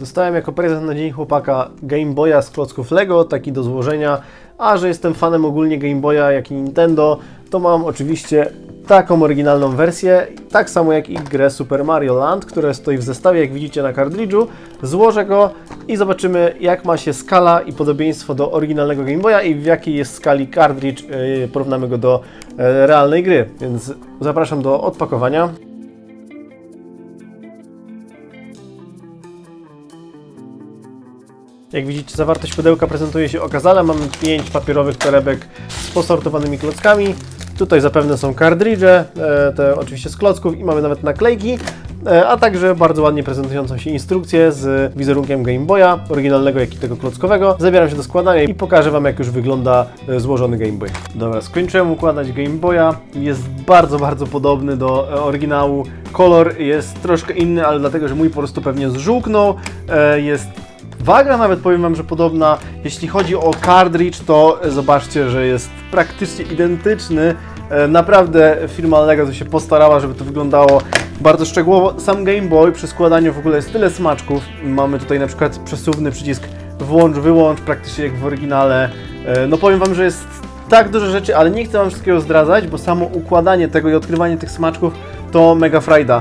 Dostałem jako prezent na Dzień Chłopaka Game Boya z klocków Lego, taki do złożenia, a że jestem fanem ogólnie Game Boya, jak i Nintendo, to mam oczywiście taką oryginalną wersję, tak samo jak i grę Super Mario Land, która stoi w zestawie, jak widzicie na kartridżu. Złożę go i zobaczymy, jak ma się skala i podobieństwo do oryginalnego Game Boya i w jakiej jest skali kartridż, yy, porównamy go do e, realnej gry. Więc zapraszam do odpakowania. Jak widzicie, zawartość pudełka prezentuje się okazale. Mamy 5 papierowych torebek z posortowanymi klockami. Tutaj zapewne są kartridże, e, te oczywiście z klocków i mamy nawet naklejki, e, a także bardzo ładnie prezentującą się instrukcję z wizerunkiem Game Boya, oryginalnego jak i tego klockowego. Zabieram się do składania i pokażę Wam jak już wygląda e, złożony Game Boy. Dobra, skończyłem układać Game Boya. Jest bardzo, bardzo podobny do oryginału. Kolor jest troszkę inny, ale dlatego, że mój po prostu pewnie zżółknął. Jest Waga nawet powiem Wam, że podobna. Jeśli chodzi o cartridge, to zobaczcie, że jest praktycznie identyczny. E, Naprawdę firma Lego to się postarała, żeby to wyglądało bardzo szczegółowo. Sam Game Boy przy składaniu w ogóle jest tyle smaczków. Mamy tutaj na przykład przesuwny przycisk włącz, wyłącz, praktycznie jak w oryginale. E, No powiem Wam, że jest tak dużo rzeczy, ale nie chcę Wam wszystkiego zdradzać, bo samo układanie tego i odkrywanie tych smaczków to mega frajda.